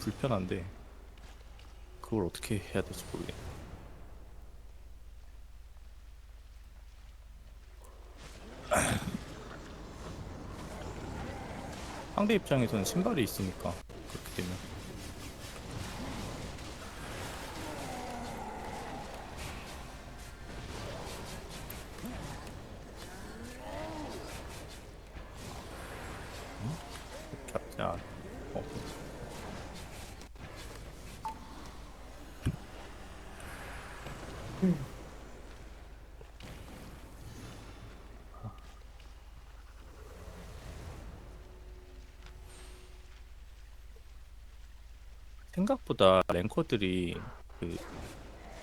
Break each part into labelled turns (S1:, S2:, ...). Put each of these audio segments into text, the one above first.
S1: 불편한데 그걸 어떻게 해야 될지 모르겠네. 상대 입장에서는 신발이 있으니까 그렇게 되면 자, 어, 생각보다 랭커들이 그,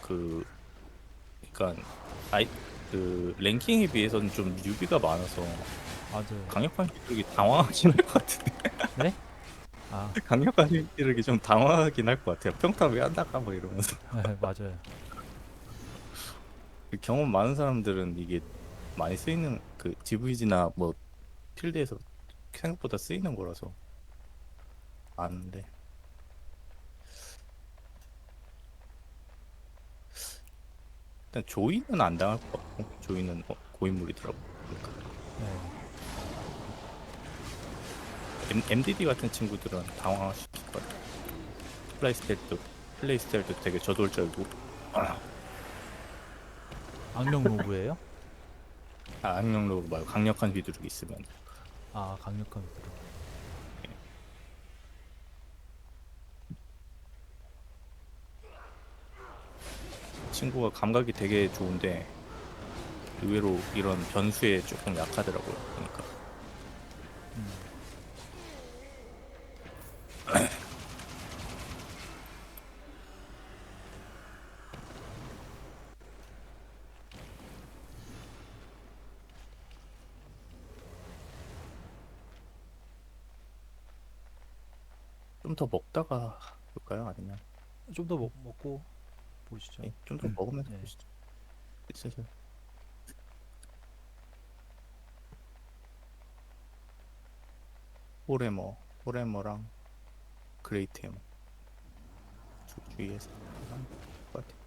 S1: 그, 그니까, 아이, 그, 랭킹에 비해서는 좀 뉴비가 많아서
S2: 맞아요.
S1: 강력한 기술이 당황하긴 할 것 같은데.
S2: 네? 아,
S1: 강력한 기술이 좀 당황하긴 할 것 같아요. 평타 왜안 나가? 뭐 이러면서.
S2: 네, 맞아요.
S1: 그 경험 많은 사람들은 이게 많이 쓰이는 그 GVG나 뭐 필드에서 생각보다 쓰이는 거라서 아는데. 일단 조이는 안 당할 것 같고 조이는 어, 고인물이더라고 그러니까.
S2: 네.
S1: M, MDD 같은 친구들은 당황하실 것 같아 플레이 스타일도 플레이 스타일도 되게 저돌적이고 아,
S2: 악령 로브예요?
S1: 아, 악령로 말고 강력한 휘두르기 있으면
S2: 아, 강력한 그룹.
S1: 친구가 감각이 되게 좋은데 의외로 이런 변수에 조금 약하더라고요. 그러니까
S2: 음.
S1: 더 먹다가 볼까요? 아니면
S2: 좀 더 먹고 보시죠.
S1: 좀더 먹으면서
S2: 네.
S1: 보시죠. 슬슬 포레머, 포레머랑 그레이트 주- 주위에서 하는 것 같아요.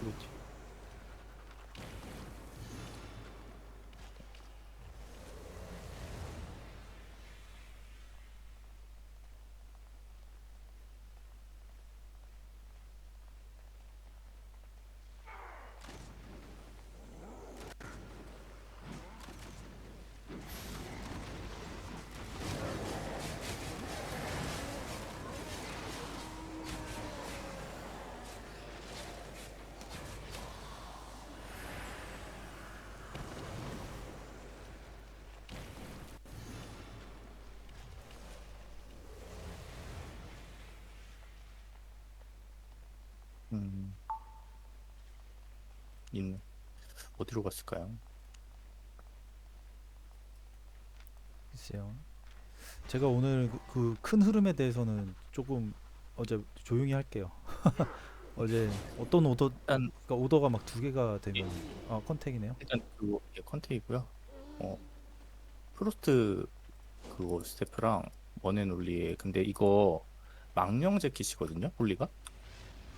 S1: 그렇지. 음. 있네. 어디로 갔을까요?
S2: 글쎄요. 제가 오늘 그 큰 흐름에 대해서는 조금 어제 조용히 할게요. 어제 어떤 오더,
S1: 일단
S2: 그러니까 오더가 막 두 개가 되면 아 컨택이네요.
S1: 일단 그거 이게 컨테이고요. 어 프로스트 그거 스태프랑 원앤 올리에 근데 이거 망령 재킷이거든요. 홀리가.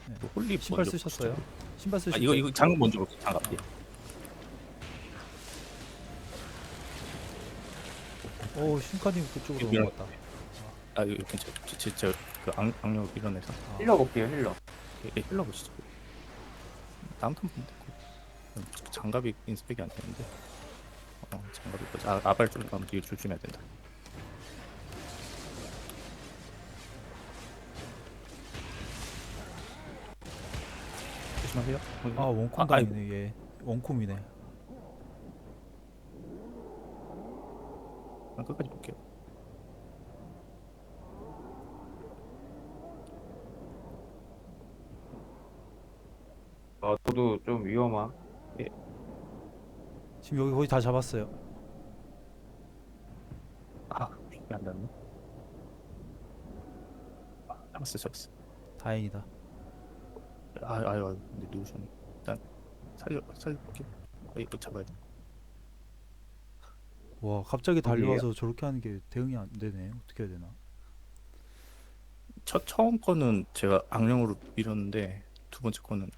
S2: 네.
S1: 그 홀리
S2: 신발
S1: 먼저
S2: 쓰셨어요? 신발
S1: 아
S2: 쓰셨어요?
S1: 이거 이거 장갑 먼저 볼게요. 장갑. 예.
S2: 오, 신카님 그쪽으로
S1: 이거
S2: 넘어갔다.
S1: 아 이거 괜찮. 저저그 악령 밀어내서
S2: 아,
S3: 힐러 볼게요 힐러
S1: 예, 예, 힐러 보시죠. 보면 되고. 음, 장갑이 인스펙이 안 되는데. 어 장갑이 뭐지? 아 아발 좀 뒤에 조심해야 된다. 조심하세요.
S2: 아 원콤
S1: 아.
S2: 당이네 얘. 원콤이네.
S1: 아, 끝까지 볼게요.
S3: 아 저도 좀 위험함
S2: 지금 여기 거의 다 잡았어요.
S1: 아 이게 안 닿네 아 잡았어 잡았어
S2: 다행이다.
S1: 아 아유 근데 누우셨네 일단 살려 살려볼게 아 이거 잡아야 돼
S2: 와 갑자기 달려와서 저렇게 하는 게 대응이 안 되네. 어떻게 해야 되나?
S1: 첫 처음 거는 제가 악령으로 밀었는데 두 번째 거는